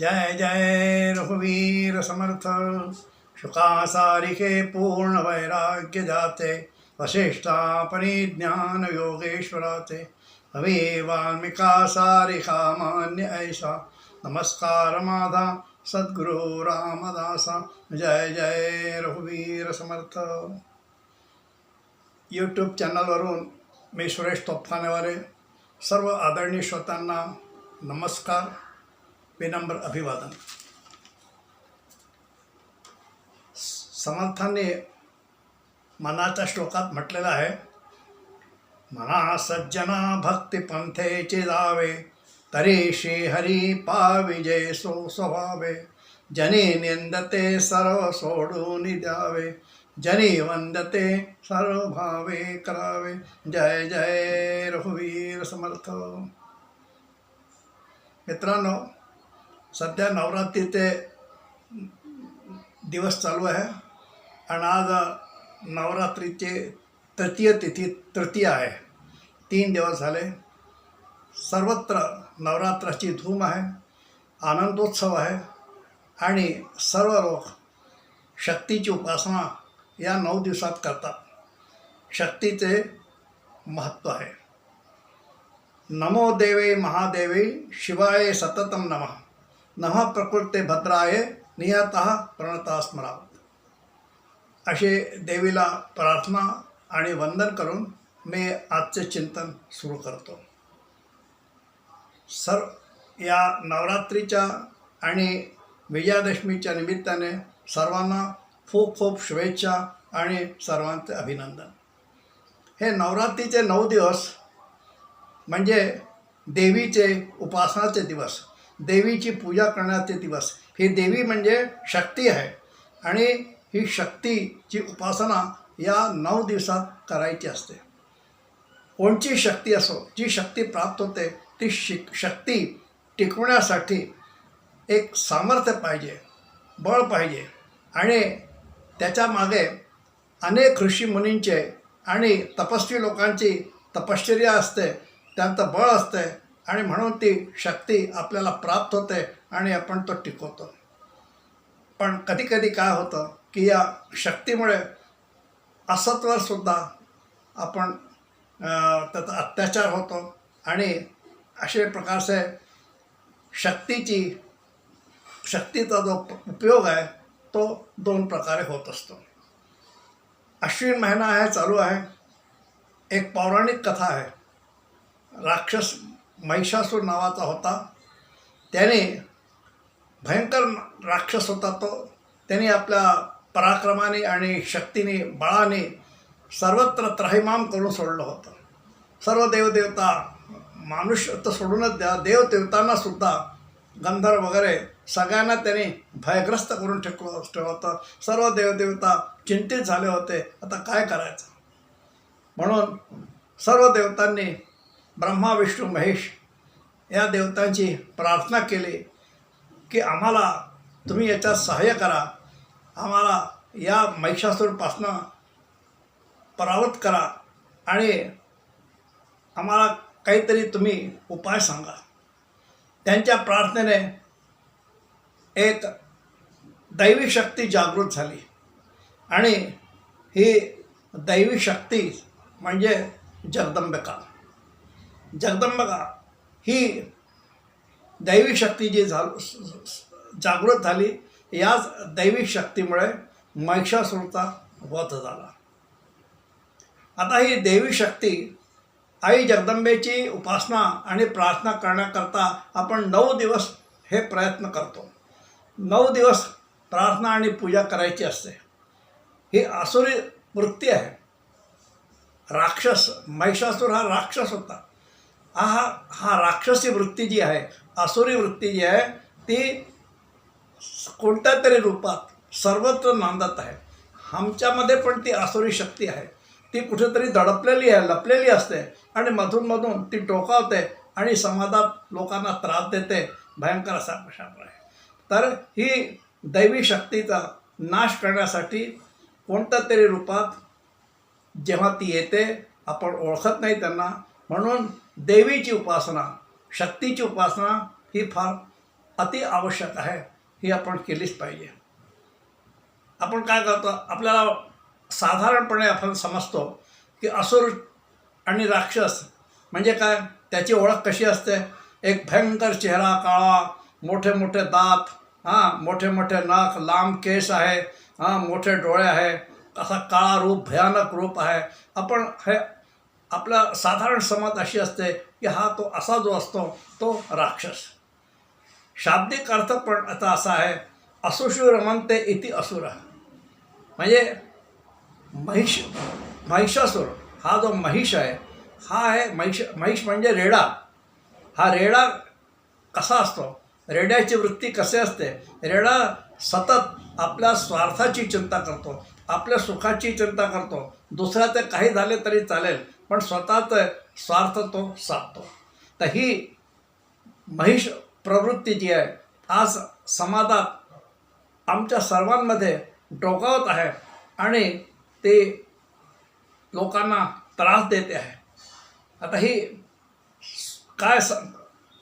जय जय रघुवीर समर्थ। शुकासारिके पूर्ण वैराग्य जाते वशिष्ठा परिज्ञान योगेश्वराते हवे वाल्मिका सारिका, मान्य ऐसा। नमस्कार माधा सद्गुरु रामदासा। जय जय रघुवीर समर्थ। यूट्यूब चॅनलवरून मी सुरेश तोफखानेवाले सर्व आदरणीय श्रोत्यांना नमस्कार। विनम्र अभिवादन। समर्थांनी मनाच्या श्लोकात म्हटलेलं आहे मना सज्जना भक्ती पंथेचे जावे तरी श्रीहरी पाविजय सो स्वभावे, जनी निंदते सर्व सोडून द्यावे, जनी वंदते सर्व भावे करावे, जय जय रघुवीर समर्थ. मित्रांनो सध्या नवरात्रीचे दिवस चालू आहे आणि आज नवरात्रीचे तृतीय तिथी तृतीय आहे. तीन दिवस झाले. सर्वत्र नवरात्राची धूम आहे. आनंदोत्सव आहे. आणि सर्व लोक शक्तीची उपासना या नऊ दिवसात करतात. शक्तीचे महत्त्व आहे. नमो देवे महादेवे शिवाय सततम नमः. नमः प्रकृते भद्राय नियतः प्रणता स्मरावत. असे देवीला प्रार्थना आणि वंदन करून मी आजचे चिंतन सुरू करतो. सर या नवरात्रीच्या आणि विजयादशमीच्या निमित्ताने सर्वांना खूप खूप शुभेच्छा आणि सर्वांचे अभिनंदन. हे नवरात्रीचे नऊ दिवस म्हणजे देवीचे उपासनाचे दिवस. देवीची पूजा करण्याचे दिवस. ही देवी म्हणजे शक्ती आहे. आणि ही शक्तीची उपासना या नऊ दिवसात करायची असते. कोणची शक्ती असो जी शक्ती प्राप्त होते ती शिक शक्ती टिकवण्यासाठी एक सामर्थ्य पाहिजे बळ पाहिजे. आणि त्याच्यामागे अनेक ऋषीमुनींचे आणि तपस्वी लोकांची तपश्चर्या असते त्यांचं बळ असते आणि म्हणून ती शक्ती आपल्याला प्राप्त होते आणि आपण तो टिकवतो. पण कधीकधी काय होतं की या शक्तीमुळे असत्वसुद्धा आपण त्याचा अत्याचार होतो आणि असे प्रकारचे शक्तीची शक्तीचा जो उपयोग आहे तो दोन प्रकारे होत असतो. अश्विन महिना आहे चालू आहे. एक पौराणिक कथा आहे. राक्षस महिषासूर नावाचा होता. त्याने भयंकर राक्षस होता तो. त्याने आपल्या पराक्रमाने आणि शक्तीने बळाने सर्वत्र त्राहिमाम करून सोडलं होतं. सर्व देवदेवता माणूस तर सोडूनच द्या. देवदेवतांना सुद्धा गंधर्व वगैरे सगळ्यांना त्याने भयग्रस्त करून ठेवलं ठेवलं होतं. सर्व देवदेवता चिंतित झाले होते. आता काय करायचं? म्हणून सर्व देवतांनी ब्रह्मा विष्णू महेश या देवतांची प्रार्थना केली की आम्हाला तुम्ही याच्यात सहाय्य करा. आम्हाला या महिषासूरपासनं परावृत करा आणि आम्हाला काहीतरी तुम्ही उपाय सांगा. त्यांच्या प्रार्थनेने एक दैवी शक्ती जागृत झाली आणि ही दैवी शक्ती म्हणजे जगदंबिका. जगदंबिका ही दैवी शक्ती जी झा जागृत झाली याच दैवी शक्तीमुळे महिषासूरचा वध झाला. आता ही देवी शक्ती आई जगदंबेची उपासना आणि प्रार्थना करण्याकरता आपण नऊ दिवस हे प्रयत्न करतो. नऊ दिवस प्रार्थना आणि पूजा करायची असते. ही आसुरी वृत्ती आहे. राक्षस महिषासूर हा राक्षस होता. हा हा राक्षसी वृत्ती जी आहे आसुरी वृत्ती जी आहे ती कोणत्या तरी रूपात सर्वत्र नांदत आहे. आमच्यामध्ये पण ती आसुरी शक्ती आहे. ती कुठेतरी दडपलेली आहे लपलेली असते आणि मधूनमधून ती टोकावते आणि समाजात लोकांना त्रास देते. भयंकर असा प्रशाप आहे. तर ही दैवी शक्तीचा नाश करण्यासाठी कोणत्या तरी रूपात जेव्हा ती येते आपण ओळखत नाही त्यांना. म्हणून देवीची उपासना शक्तीची उपासना ही फार अति आवश्यक आहे ही आपण केलीच पाहिजे. आपण काय करतो आपल्याला साधारणपणे आपण समजतो की असुर आणि राक्षस म्हणजे काय? त्याची ओळख कशी असते? एक भयंकर चेहरा काळा मोठे मोठे दात हां मोठे मोठे नाक लांब केस आहे हां मोठे डोळे आहे असा काळा रूप भयानक रूप आहे. आपण हे आपला साधारण समाज अशी असते की हा तो असा जो असतो तो राक्षस. शाब्दिक अर्थ पण आता असा आहे असुशू रमंते इति असुर. म्हणजे महिष महिषासूर हा जो महिष आहे हा आहे महिष महिष म्हणजे रेडा. हा रेडा कसा असतो? रेड्याची वृत्ती कसे असते? रेडा सतत आपल्या स्वार्थाची चिंता करतो. आपल्या सुखाची चिंता करतो. दुसऱ्याचं काही झाले तरी चालेल पण स्वतःचं स्वार्थ तो साधतो. तर ही महिष प्रवृत्ती जी आहे आज समाजात आमच्या सर्वांमध्ये डोकावत आहे आणि ते लोकांना त्रास देते आहे. आता ही काय स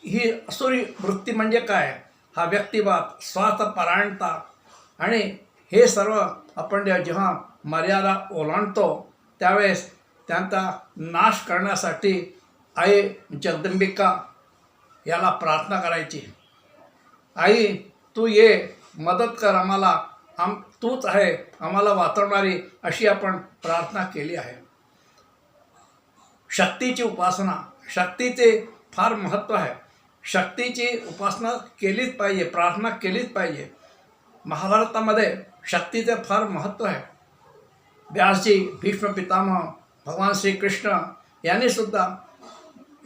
ही असुरी वृत्ती म्हणजे काय? हा व्यक्तिवाद स्वार्थपरायणता आणि हे सर्व आपण जेव्हा मर्यादा ओलांडतो त्यावेळेस त्यांचा नाश करण्यासाठी आई जगदंबिका याला प्रार्थना करायची. आई तू ये मदत कर आम्हाला. आम तूच आहे आम्हाला वाचवणारी अशी आपण प्रार्थना केली आहे. शक्तीची उपासना. शक्तीचे फार महत्त्व आहे. शक्तीची उपासना केलीच पाहिजे प्रार्थना केलीच पाहिजे. महाभारतामध्ये शक्तीचं फार महत्त्व आहे व्यासजी भीष्म पितामह भगवान श्रीकृष्ण यांनीसुद्धा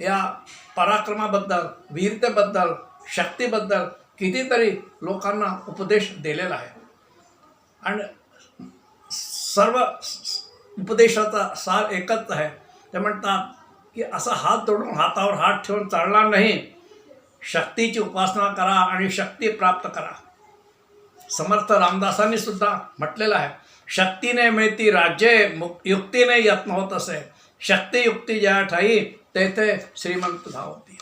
या पराक्रमाबद्दल वीरतेबद्दल शक्तीबद्दल कितीतरी लोकांना उपदेश दिलेला आहे. आणि सर्व उपदेशाचा सार एकच आहे. ते म्हणतात की असा हात जोडून हातावर हात ठेवून चालणार नाही. शक्तीची उपासना करा आणि शक्ती प्राप्त करा. समर्थ रामदासांनी सुद्धा म्हटलेलं आहे. शक्तीने मिळती राज्ये मुक युक्तीने यत्न होत असे. शक्ती युक्ती ज्या ठाई तेथे श्रीमंत धावती.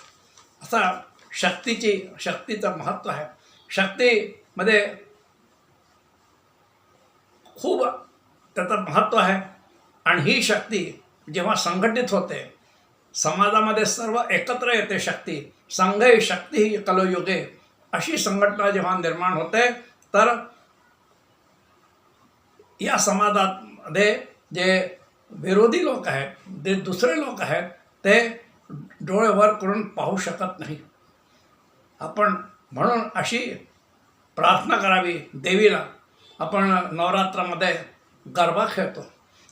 असा शक्तीची शक्तीचं महत्त्व आहे. शक्तीमध्ये खूप त्याचं महत्त्व आहे. आणि ही शक्ती जेव्हा संघटित होते समाजामध्ये सर्व एकत्र येते शक्ती. ही शक्ती ही कलयुगे. अशी संघटना जेव्हा निर्माण होते तर या समाजामध्ये जे विरोधी लोक आहेत जे दुसरे लोक आहेत ते डोळे वर करून पाहू शकत नाही. आपण म्हणून अशी प्रार्थना करावी देवीला. आपण नवरात्रामध्ये गरबा खेळतो.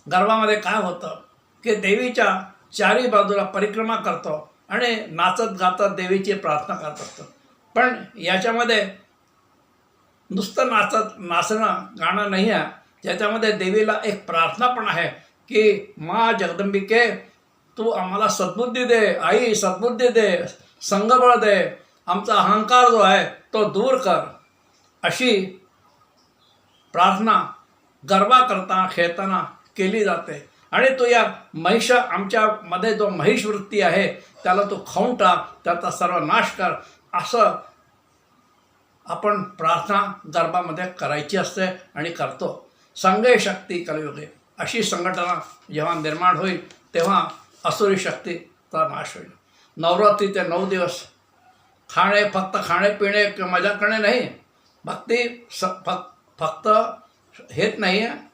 गरबामध्ये काय होतं की देवीच्या चारी बाजूला परिक्रमा करतो आणि नाचत गातात देवीची प्रार्थना करत असतो. पण याच्यामध्ये नुसतं नाचत नाचणं गाणं नाही आहे. त्याच्यामध्ये देवीला एक प्रार्थना पण आहे की मा जगदंबिके तू आम्हाला सद्बुद्धी दे आई सद्बुद्धी दे संगबळ दे. आमचा अहंकार जो आहे तो दूर कर. अशी प्रार्थना गरबा करताना खेळताना केली जाते. आणि तो या महिष आमच्यामध्ये जो महिष वृत्ती आहे त्याला तो खाऊन टाक त्याचा सर्व नाश कर. असं आपण प्रार्थना गरबामध्ये करायची असते आणि करतो. संघय शक्ती कलयुगे. अशी संघटना जेव्हा निर्माण होईल तेव्हा असुरी शक्तीचा नाश होईल. नवरात्री ते नऊ दिवस. खाणे फक्त खाणे पिणे किंवा मजा करणे नाही. भक्ती स फक्त फक्त हेच नाही. आहे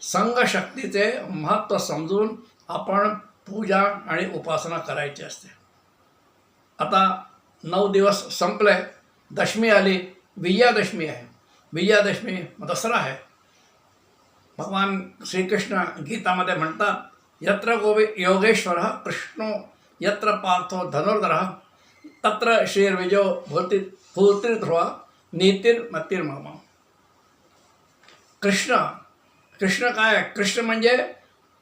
संघशक्तीचे महत्त्व समजून आपण पूजा आणि उपासना करायची असते. आता नऊ दिवस संपले. दशमी आली विजयादशमी आहे विजयादशमी दसरा आहे भगवान श्रीकृष्ण गीतामध्ये म्हणतात यत्र गोवि योगेश्वर कृष्णो यत्र पार्थो धनुर्धर तत्र श्रीर्विजो भूती भूतिर्ध्रुवा नीतिर्मतिर्मम। कृष्ण कृष्ण काय आहे? कृष्ण म्हणजे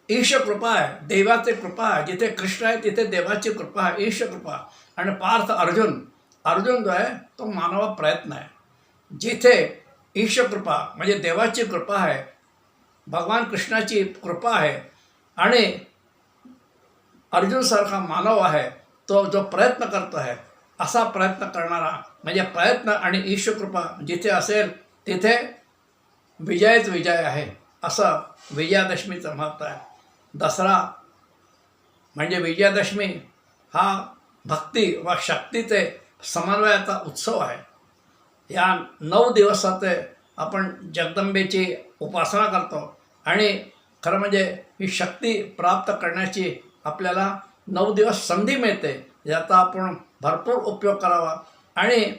ईश कृपा आहे देवाची कृपा आहे जिथे कृष्ण आहे तिथे देवाची कृपा आहे ईश कृपा आणि पार्थ अर्जुन अर्जुन जो आहे तो मानवा प्रयत्न आहे. जिथे ईशकृपा म्हणजे देवाची कृपा आहे भगवान कृष्णाची कृपा आहे आणि अर्जुनसारखा मानव आहे तो जो प्रयत्न करतो आहे असा प्रयत्न करणारा म्हणजे प्रयत्न आणि ईश्वकृपा जिथे असेल तिथे विजयच विजय आहे असं विजयादशमीचं महत्त्व आहे. दसरा म्हणजे विजयादशमी हा भक्ती व शक्तीचे समन्वयाचा उत्सव आहे. या नऊ दिवसात आपण जगदंबेची उपासना करतो आणि खरं म्हणजे ही शक्ती प्राप्त करण्याची आपल्याला नऊ दिवस संधी मिळते याचा आपण भरपूर उपयोग करावा. आणि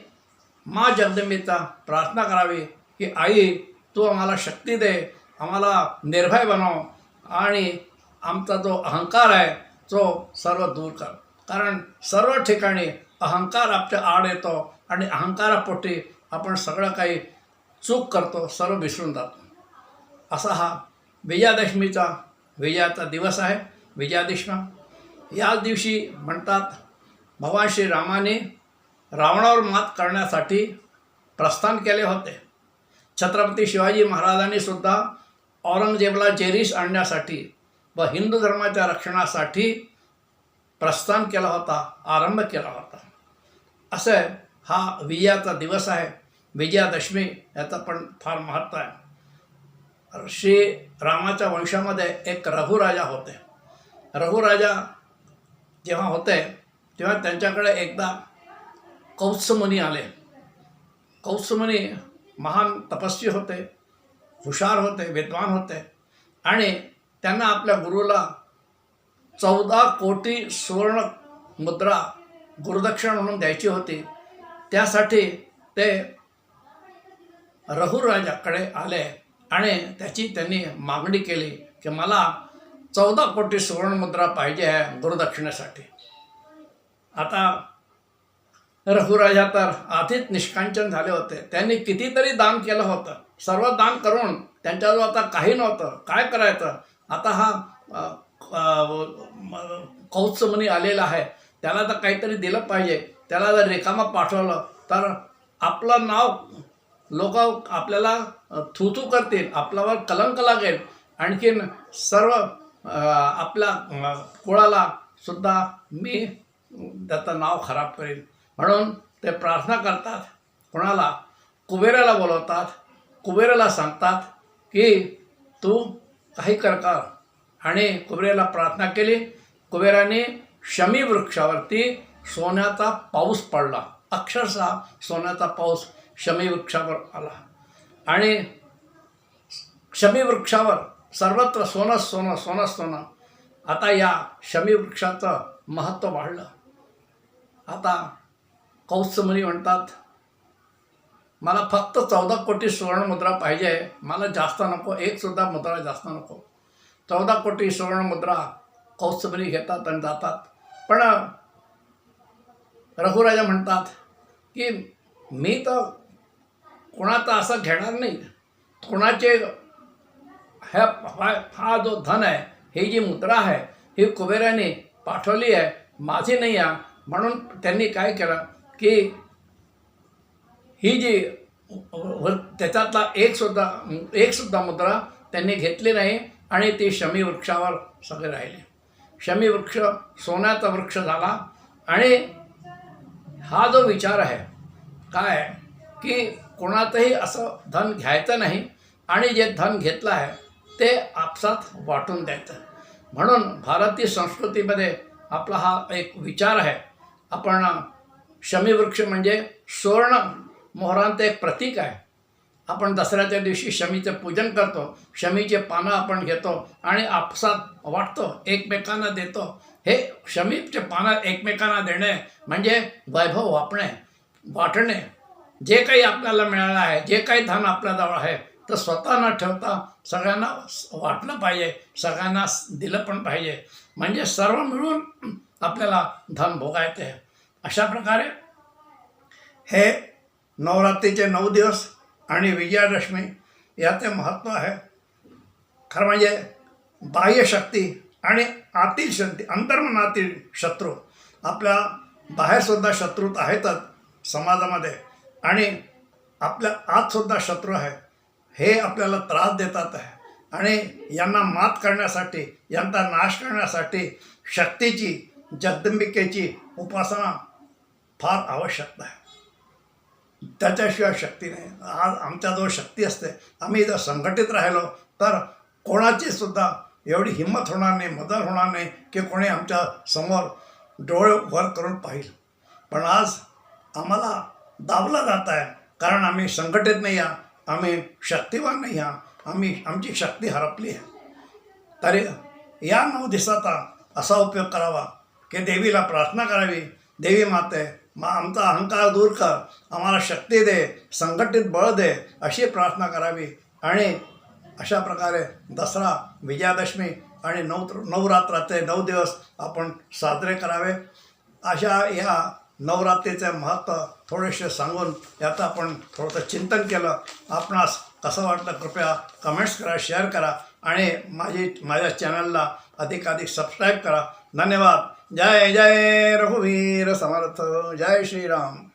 मा जगदंबेचा प्रार्थना करावी की आई तू आम्हाला शक्ती दे आम्हाला निर्भय बनव आणि आमचा जो अहंकार आहे तो सर्व दूर कर. कारण सर्व ठिकाणी अहंकार आपल्या आड येतो आणि अहंकारापोटी आपण सगळं काही चूक करतो सर्व विसरून जातो. असा हा विजयादशमीचा विजयाचा दिवस आहे विजयादशमी याच दिवशी म्हणतात भगवान श्रीरामाने रावणावर मात करण्यासाठी प्रस्थान केले होते. छत्रपती शिवाजी महाराजांनी सुद्धा औरंगजेबला जेरीस आणण्यासाठी व हिंदू धर्माच्या रक्षणासाठी प्रस्थान केला होता आरंभ केला होता. असं आहे. हा विजयाचा दिवस आहे. विजयादशमी याचं पण फार महत्त्व आहे. श्री रामाच्या वंशामध्ये एक रघुराजा होते. रघुराजा जेव्हा होते तेव्हा त्यांच्याकडे एकदा कौत्समुनी आले. कौत्समुनी महान तपस्वी होते हुशार होते विद्वान होते आणि त्यांना आपल्या गुरुला चौदा कोटी सुवर्ण मुद्रा गुरुदक्षिणा म्हणून द्यायची होती. त्यासाठी ते रघुराजाकडे आले आणि त्याची त्यांनी मागणी केली की मला चौदा कोटी सुवर्णमुद्रा पाहिजे आहे गुरुदक्षिणेसाठी. आता रघुराजा तर आधीच निष्कांचन झाले होते. त्यांनी कितीतरी दान केलं होतं. सर्व दान करून त्यांच्याजवळ आता काही नव्हतं. काय करायचं? आता हा अ, कौत्समुनी आलेला आहे. त्याला तर काहीतरी दिलं पाहिजे. त्याला जर रिकामा पाठवलं तर आपलं नाव लोक आपल्याला थुथू करतील आपल्यावर कलंक लागेल. आणखीन सर्व आपल्या कुळाला सुद्धा मी त्याचं नाव खराब करेन. म्हणून ते प्रार्थना करतात. कोणाला? कुबेराला बोलवतात. कुबेराला सांगतात की तू काही कर कर. आणि कुबेराला प्रार्थना केली. कुबेराने शमी वृक्षावरती सोन्याचा पाऊस पडला. अक्षरशः सोन्याचा पाऊस शमी वृक्षावर आला. आणि शमी वृक्षावर सर्वत्र सोनं सोनं सोनं सोनं. आता या शमी वृक्षाचं महत्त्व वाढलं. आता कौत्समुनी म्हणतात मला फक्त चौदा कोटी सुवर्णमुद्रा पाहिजे. मला जास्त नको. एकसुद्धा मुद्रा जास्त नको. चौदा कोटी सुवर्णमुद्रा कौत्समुनी घेतात आणि जातात. पण रघुराजा म्हणतात की मी तर कोणाचा असं घेणार नाही. कोणाचे ह्या हा हा जो धन आहे ही जी मुद्रा आहे ही कुबेराने पाठवली आहे माझी नाही आहे. म्हणून त्यांनी काय केलं की ही जी त्याच्यातला एकसुद्धा एकसुद्धा मुद्रा त्यांनी घेतली नाही आणि ती शमी वृक्षावर सगळे राहिले. शमी वृक्ष सोन्याचा वृक्ष झाला. आणि हा जो विचार आहे काय? आहे की कोणाचंही असं धन घ्यायचं नाही आणि जे धन घेतलं आहे ते आपसात वाटून द्यायचं. म्हणून भारतीय संस्कृतीमध्ये आपला हा एक विचार आहे. आपण शमीवृक्ष म्हणजे सुवर्ण मोहरांचं एक प्रतीक आहे. आपण दसऱ्याच्या दिवशी शमीचं पूजन करतो. शमीचे पानं आपण घेतो आणि आपसात वाटतो एकमेकांना देतो. हे शमीचे पानं एकमेकांना देणे म्हणजे वैभव वापणे वाटणे. जे काही आपल्याला मिळालं आहे जे काही धन आपल्याजवळ आहे तर स्वतः न ठेवता सगळ्यांना वाटलं पाहिजे सगळ्यांना दिलं पण पाहिजे. म्हणजे सर्व मिळून आपल्याला धन भोगायचे आहे. अशा प्रकारे हे नवरात्रीचे नऊ दिवस आणि विजयादशमी याचे महत्त्व आहे. खरं म्हणजे बाह्यशक्ती आणि आतील शक्ती अंतर्मनातील शत्रू. आपल्या बाहेरसुद्धा शत्रूत आहेतच समाजामध्ये. आणि आपल्या आतसुद्धा शत्रू आहे. हे आपल्याला त्रास देतात आहे. आणि यांना मात करण्यासाठी यांचा नाश करण्यासाठी शक्तीची जगदंबिकेची उपासना फार आवश्यकता आहे. त्याच्याशिवाय शक्ती नाही. आज आमच्याजवळ शक्ती असते. आम्ही जर संघटित राहिलो तर कोणाची सुद्धा एवढी हिंमत होणार नाही मदत होणार नाही की कोणी आमच्यासमोर डोळे वर करून पाहिजे पण आज आम्हाला दाबलं जात आहे कारण आम्ही संघटित नाही आहात आम्ही शक्तिवान नाही आहात आम्ही आमची शक्ती हरपली आहे. तरी या नऊ दिवसाचा असा उपयोग करावा की देवीला प्रार्थना करावी. देवी माते मा आमचा अहंकार दूर कर आम्हाला शक्ती दे संघटित बळ दे अशी प्रार्थना करावी. आणि अशा प्रकारे दसरा विजयादशमी आणि नऊ नवरात्राचे नऊ दिवस आपण साजरे करावे. अशा या नवरात्रीचे महत्त्व थोडेसे सांगून याचं आपण थोडंसं चिंतन केलं. आपणास कसं वाटलं कृपया कमेंट्स करा शेअर करा आणि माझी माझ्या चॅनलला अधिकाधिक सबस्क्राईब करा. धन्यवाद. जय जय रघुवीर समर्थ जय श्रीराम।